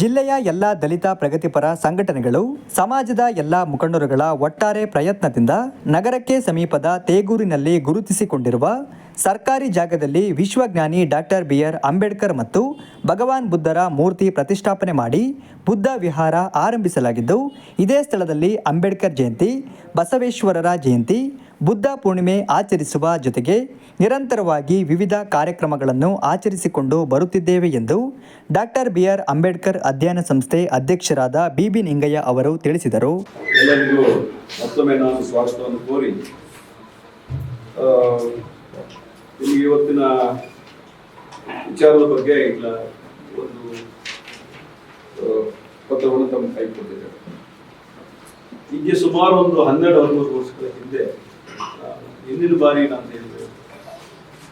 ಜಿಲ್ಲೆಯ ಎಲ್ಲ ದಲಿತ ಪ್ರಗತಿಪರ ಸಂಘಟನೆಗಳು ಸಮಾಜದ ಎಲ್ಲ ಮುಖಂಡರುಗಳ ಒಟ್ಟಾರೆ ಪ್ರಯತ್ನದಿಂದ ನಗರಕ್ಕೆ ಸಮೀಪದ ತೇಗೂರಿನಲ್ಲಿ ಗುರುತಿಸಿಕೊಂಡಿರುವ ಸರ್ಕಾರಿ ಜಾಗದಲ್ಲಿ ವಿಶ್ವಜ್ಞಾನಿ ಡಾಕ್ಟರ್ ಬಿ ಆರ್ ಅಂಬೇಡ್ಕರ್ ಮತ್ತು ಭಗವಾನ್ ಬುದ್ಧರ ಮೂರ್ತಿ ಪ್ರತಿಷ್ಠಾಪನೆ ಮಾಡಿ ಬುದ್ಧ ವಿಹಾರ ಆರಂಭಿಸಲಾಗಿದ್ದು, ಇದೇ ಸ್ಥಳದಲ್ಲಿ ಅಂಬೇಡ್ಕರ್ ಜಯಂತಿ, ಬಸವೇಶ್ವರರ ಜಯಂತಿ, ಬುದ್ಧ ಪೂರ್ಣಿಮೆ ಆಚರಿಸುವ ಜೊತೆಗೆ ನಿರಂತರವಾಗಿ ವಿವಿಧ ಕಾರ್ಯಕ್ರಮಗಳನ್ನು ಆಚರಿಸಿಕೊಂಡು ಬರುತ್ತಿದ್ದೇವೆ ಎಂದು ಡಾಕ್ಟರ್ ಬಿ ಆರ್ ಅಂಬೇಡ್ಕರ್ ಅಧ್ಯಯನ ಸಂಸ್ಥೆ ಅಧ್ಯಕ್ಷರಾದ ಬಿ ಬಿ ನಿಂಗಯ್ಯ ಅವರು ತಿಳಿಸಿದರು. ಎಲ್ಲರಿಗೂ ಮತ್ತೊಮ್ಮೆ ನಾನು ಸ್ವಾಗತವನ್ನು ಕೋರಿ ನಿಮಗೆ ಇವತ್ತಿನ ವಿಚಾರದ ಬಗ್ಗೆ ಇಲ್ಲ. ಒಂದು ಪತ್ರವನ್ನು ತಮ್ಮ ಕೈ ಕೊಟ್ಟಿದ್ದಾರೆ. ಹೀಗೆ ಸುಮಾರು ಒಂದು ಹನ್ನೆರಡು, ಹದಿಮೂರು ವರ್ಷಗಳ ಹಿಂದೆ ಹಿಂದಿನ ಬಾರಿ ನಾನು ಹೇಳಿದೆ.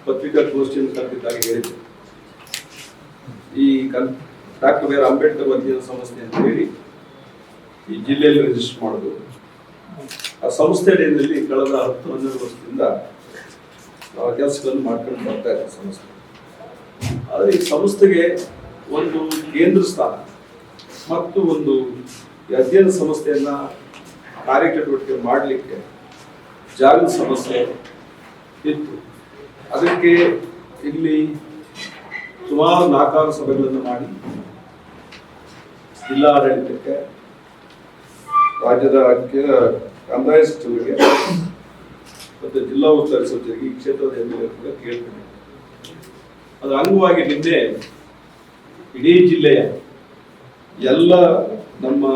ಪತ್ರಿಕಾ ಗೋಷ್ಠಿಯನ್ನು ಕರೆದಿದ್ದಾಗ ಹೇಳಿದ್ದೆ ಈ ಕನ್, ಡಾಕ್ಟರ್ ಬಿ ಆರ್ ಅಂಬೇಡ್ಕರ್ ಅಧ್ಯಯನ ಸಂಸ್ಥೆ ಅಂತ ಹೇಳಿ, ಈ ಜಿಲ್ಲೆಯಲ್ಲಿ ರಿಜಿಸ್ಟರ್ ಮಾಡೋದು ಆ ಸಂಸ್ಥೆ ಅಡಿಯಲ್ಲಿ ಕಳೆದ ಹತ್ತು, ಹನ್ನೆರಡು ವರ್ಷದಿಂದ ಕೆಲಸಗಳನ್ನು ಮಾಡ್ಕೊಂಡು ಬರ್ತಾ ಇದೆ ಸಂಸ್ಥೆ. ಆದರೆ ಈ ಸಂಸ್ಥೆಗೆ ಒಂದು ಕೇಂದ್ರ ಸ್ಥಾನ ಮತ್ತು ಒಂದು ಅಧ್ಯಯನ ಸಂಸ್ಥೆಯನ್ನ ಕಾರ್ಯಚಟುವಟಿಕೆ ಮಾಡಲಿಕ್ಕೆ ಜಾಗದ ಸಮಸ್ಯೆ ಇತ್ತು. ಅದಕ್ಕೆ ಇಲ್ಲಿ ಸುಮಾರು ನಾಲ್ಕಾರು ಸಭೆಗಳನ್ನು ಮಾಡಿ ಜಿಲ್ಲಾಡಳಿತಕ್ಕೆ, ರಾಜ್ಯದ ಕಂದಾಯ ಸಚಿವರಿಗೆ ಮತ್ತು ಜಿಲ್ಲಾ ಉಸ್ತುವಾರಿ ಸಚಿವರಿಗೆ ಈ ಕ್ಷೇತ್ರದ ಹೆಮ್ಮೆ ಕೇಳ್ತೇನೆ. ಅದರ ಅಂಗವಾಗಿ ನಿನ್ನೆ ಇಡೀ ಜಿಲ್ಲೆಯ ಎಲ್ಲ ನಮ್ಮ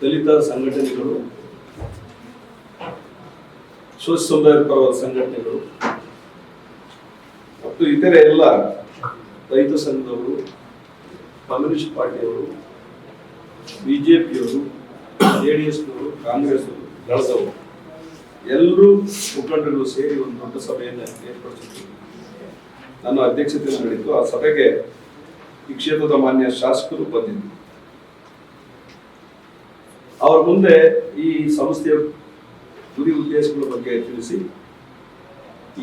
ದಲಿತ ಸಂಘಟನೆಗಳು ಸಮುದಾಯದ ಪರವಾದ ಸಂಘಟನೆಗಳು ಮತ್ತು ಇತರೆ ಎಲ್ಲ ರೈತ ಸಂಘದವರು, ಕಮ್ಯುನಿಸ್ಟ್ ಪಾರ್ಟಿಯವರು, ಬಿಜೆಪಿಯವರು, ಜೆ ಡಿ ಎಸ್ನವರು ಕಾಂಗ್ರೆಸ್ ದಳದವರು ಎಲ್ಲರೂ ಮುಖಂಡರು ಸೇರಿ ಒಂದು ದೊಡ್ಡ ಸಭೆಯನ್ನು ಏರ್ಪಡಿಸಿದ್ರು. ನನ್ನ ಅಧ್ಯಕ್ಷತೆಯಲ್ಲಿ ನಡೀತು ಆ ಸಭೆಗೆ ಈ ಕ್ಷೇತ್ರದ ಮಾನ್ಯ ಶಾಸಕರು ಬಂದಿದ್ದರು. ಅವ್ರ ಮುಂದೆ ಈ ಸಂಸ್ಥೆಯ ಗುರಿ ಉದ್ದೇಶಗಳ ಬಗ್ಗೆ ತಿಳಿಸಿ,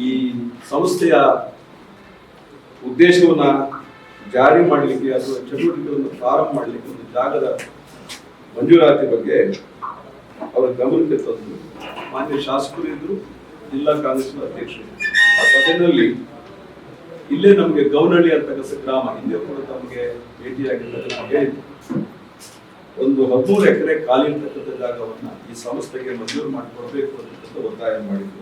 ಈ ಸಂಸ್ಥೆಯ ಉದ್ದೇಶವನ್ನ ಜಾರಿ ಮಾಡಲಿಕ್ಕೆ ಅಥವಾ ಚಟುವಟಿಕೆಗಳನ್ನು ಪ್ರಾರಂಭ ಮಾಡಲಿಕ್ಕೆ ಒಂದು ಜಾಗದ ಮಂಜೂರಾತಿ ಬಗ್ಗೆ ಅವರ ಗಮನಕ್ಕೆ ತಂದು ಮಾನ್ಯ ಶಾಸಕರು ಇದ್ರು ಜಿಲ್ಲಾ ಕಾಂಗ್ರೆಸ್ನ ಅಧ್ಯಕ್ಷರು. ಆ ಸಭೆಯಲ್ಲಿ ಇಲ್ಲೇ ನಮಗೆ ಗೌನಹಳ್ಳಿ ಅಂತಕ್ಕಂಥ ಗ್ರಾಮ, ಹಿಂದೆ ಕೂಡ ತಮಗೆ ಭೇಟಿಯಾಗಿರ್ತಕ್ಕಂಥ ಒಂದು ಹದಿಮೂರು ಎಕರೆ ಖಾಲಿ ಇರ್ತಕ್ಕಂಥ ಜಾಗವನ್ನ ಈ ಸಂಸ್ಥೆಗೆ ಮಂಜೂರು ಮಾಡಿಕೊಡ್ಬೇಕು ಅಂತಕ್ಕಂಥ ಒತ್ತಾಯ ಮಾಡಿದ್ರು.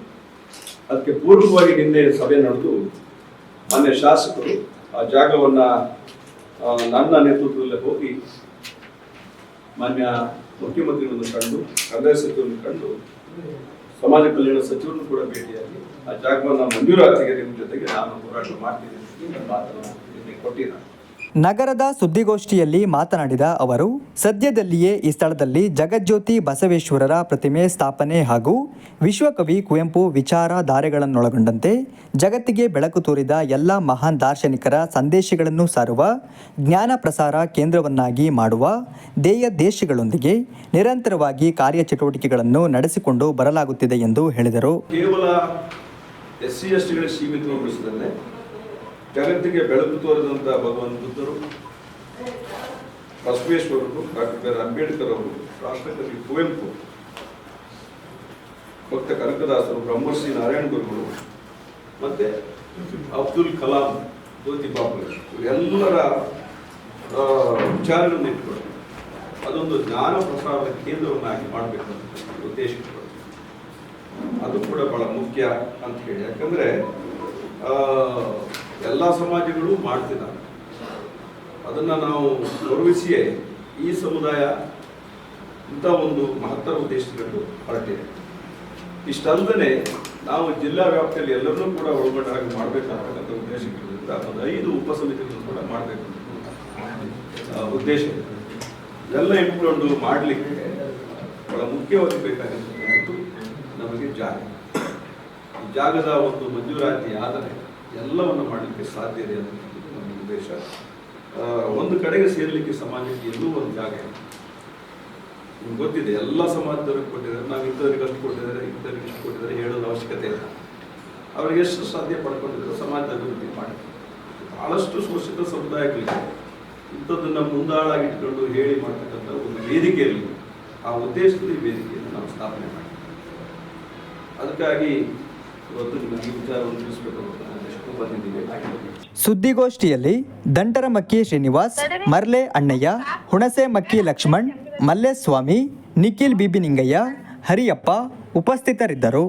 ಅದಕ್ಕೆ ಪೂರ್ವವಾಗಿ ನಿನ್ನೆ ಸಭೆ ನಡೆದು ಮಾನ್ಯ ಶಾಸಕರು ಆ ಜಾಗವನ್ನ ನನ್ನ ನೇತೃತ್ವದಲ್ಲೇ ಹೋಗಿ ಮಾನ್ಯ ಮುಖ್ಯಮಂತ್ರಿಗಳನ್ನು ಕಂಡು, ಕಂದಾಯ ಸಚಿವರನ್ನು ಕಂಡು, ಸಮಾಜ ಕಲ್ಯಾಣ ಸಚಿವರನ್ನು ಕೂಡ ಭೇಟಿಯಾಗಿ ಆ ಜಾಗವನ್ನು ಮಂಜೂರಾತಿಗೆ ನಿಮ್ಮ ಜೊತೆಗೆ ನಾನು ಹೋರಾಟ ಮಾಡ್ತೀನಿ ಅಂತ ಮಾತನ್ನು ನಿನ್ನೆ ಕೊಟ್ಟಿದ್ದಾರೆ. ನಗರದ ಸುದ್ದಿಗೋಷ್ಠಿಯಲ್ಲಿ ಮಾತನಾಡಿದ ಅವರು, ಸದ್ಯದಲ್ಲಿಯೇ ಈ ಸ್ಥಳದಲ್ಲಿ ಜಗಜ್ಯೋತಿ ಬಸವೇಶ್ವರರ ಪ್ರತಿಮೆ ಸ್ಥಾಪನೆ ಹಾಗೂ ವಿಶ್ವಕವಿ ಕುವೆಂಪು ವಿಚಾರಧಾರೆಗಳನ್ನೊಳಗೊಂಡಂತೆ ಜಗತ್ತಿಗೆ ಬೆಳಕು ತೋರಿದ ಎಲ್ಲ ಮಹಾನ್ ದಾರ್ಶನಿಕರ ಸಂದೇಶಗಳನ್ನು ಸಾರುವ ಜ್ಞಾನ ಪ್ರಸಾರ ಕೇಂದ್ರವನ್ನಾಗಿ ಮಾಡುವ ಧ್ಯೇಯ ದೇಶಗಳೊಂದಿಗೆ ನಿರಂತರವಾಗಿ ಕಾರ್ಯಚಟುವಟಿಕೆಗಳನ್ನು ನಡೆಸಿಕೊಂಡು ಬರಲಾಗುತ್ತಿದೆ ಎಂದು ಹೇಳಿದರು. ಜಗತ್ತಿಗೆ ಬೆಳಕು ತೋರಿದಂಥ ಭಗವಂತರು ಬಸವೇಶ್ವರರು, ಡಾಕ್ಟರ್ ಅಂಬೇಡ್ಕರ್ ಅವರು ರಾಷ್ಟ್ರಕವಿ ಕುವೆಂಪು, ಭಕ್ತ ಕನಕದಾಸರು, ಬ್ರಹ್ಮರ್ಷಿ ನಾರಾಯಣ ಗುರುಗಳು, ಮತ್ತೆ ಅಬ್ದುಲ್ ಕಲಾಂ, ಜ್ಯೋತಿ ಬಾಬು ಎಲ್ಲರ ವಿಚಾರಗಳನ್ನು ಇಟ್ಕೊಂಡು ಅದೊಂದು ಜ್ಞಾನ ಪ್ರಸಾರದ ಕೇಂದ್ರವನ್ನಾಗಿ ಮಾಡಬೇಕು ಅಂತ ಉದ್ದೇಶ ಅದು ಕೂಡ ಬಹಳ ಮುಖ್ಯ ಅಂತ ಹೇಳಿ. ಯಾಕಂದ್ರೆ ಎಲ್ಲ ಸಮಾಜಗಳು ಮಾಡ್ತಿದ್ದಾರೆ. ಅದನ್ನು ನಾವು ಗೌರವಿಸಿಯೇ ಈ ಸಮುದಾಯ ಇಂಥ ಒಂದು ಮಹತ್ತರ ಉದ್ದೇಶಗಳು ಹೊರಟಿದೆ. ಇಷ್ಟಲ್ಲದೆ ನಾವು ಜಿಲ್ಲಾ ವ್ಯಾಪ್ತಿಯಲ್ಲಿ ಎಲ್ಲರನ್ನೂ ಕೂಡ ಒಳಗೊಂಡ ಹಾಗೆ ಉದ್ದೇಶ ಉದ್ದೇಶಗಳಿಂದ ಒಂದು ಐದು ಉಪಸಮಿತಿಗಳನ್ನು ಕೂಡ ಮಾಡಬೇಕು ಉದ್ದೇಶ. ಎಲ್ಲ ಇಟ್ಕೊಂಡು ಮಾಡಲಿಕ್ಕೆ ಬಹಳ ಮುಖ್ಯವಾಗಿ ಬೇಕಾಗಿದ್ದು ನಮಗೆ ಜಾಗ. ಜಾಗದ ಒಂದು ಮಂಜೂರಾತಿ ಆದರೆ ಎಲ್ಲವನ್ನು ಮಾಡಲಿಕ್ಕೆ ಸಾಧ್ಯ ಇದೆ ಅನ್ನೋದು ನಮ್ಮ ಉದ್ದೇಶ. ಒಂದು ಕಡೆಗೆ ಸೇರಲಿಕ್ಕೆ ಸಮಾಜಕ್ಕೆ ಎಲ್ಲೂ ಒಂದು ಜಾಗ ಇದೆ ನಿಮ್ಗೆ ಗೊತ್ತಿದೆ, ಎಲ್ಲ ಸಮಾಜದವ್ರಿಗೆ ಕೊಟ್ಟಿದ್ದಾರೆ, ನಾವು ಇಂಥವ್ರಿಗೆ ಅಷ್ಟು ಕೊಟ್ಟಿದ್ದಾರೆ, ಇಂಥವ್ರಿಗೆ ಇಷ್ಟು ಕೊಟ್ಟಿದ್ದಾರೆ ಹೇಳೋದು ಅವಶ್ಯಕತೆ ಇಲ್ಲ. ಅವ್ರಿಗೆ ಎಷ್ಟು ಸಾಧ್ಯ ಪಡ್ಕೊಂಡಿದ್ದಾರೆ ಸಮಾಜದ ಅಭಿವೃದ್ಧಿ ಮಾಡಿ. ಬಹಳಷ್ಟು ಶೋಷಿತ ಸಮುದಾಯಗಳಿಗೆ ಇಂಥದ್ದನ್ನು ಮುಂದಾಳಾಗಿಟ್ಕೊಂಡು ಹೇಳಿ ಮಾಡ್ತಕ್ಕಂಥ ಒಂದು ವೇದಿಕೆಯಲ್ಲಿ ಆ ಉದ್ದೇಶದಲ್ಲಿ ವೇದಿಕೆಯನ್ನು ನಾವು ಸ್ಥಾಪನೆ ಮಾಡಿ ಅದಕ್ಕಾಗಿ ಸುದ್ದಿಗೋಷ್ಠಿಯಲ್ಲಿ ದಂಟರಮಕ್ಕಿ ಶ್ರೀನಿವಾಸ್ ಮರ್ಲೆ ಅಣ್ಣಯ್ಯ ಹುಣಸೆ ಮಕ್ಕಿ ಲಕ್ಷ್ಮಣ್ ಮಲ್ಲೇಸ್ವಾಮಿ ನಿಖಿಲ್ ಬಿಬಿನಿಂಗಯ್ಯ ಹರಿಯಪ್ಪ ಉಪಸ್ಥಿತರಿದ್ದರು.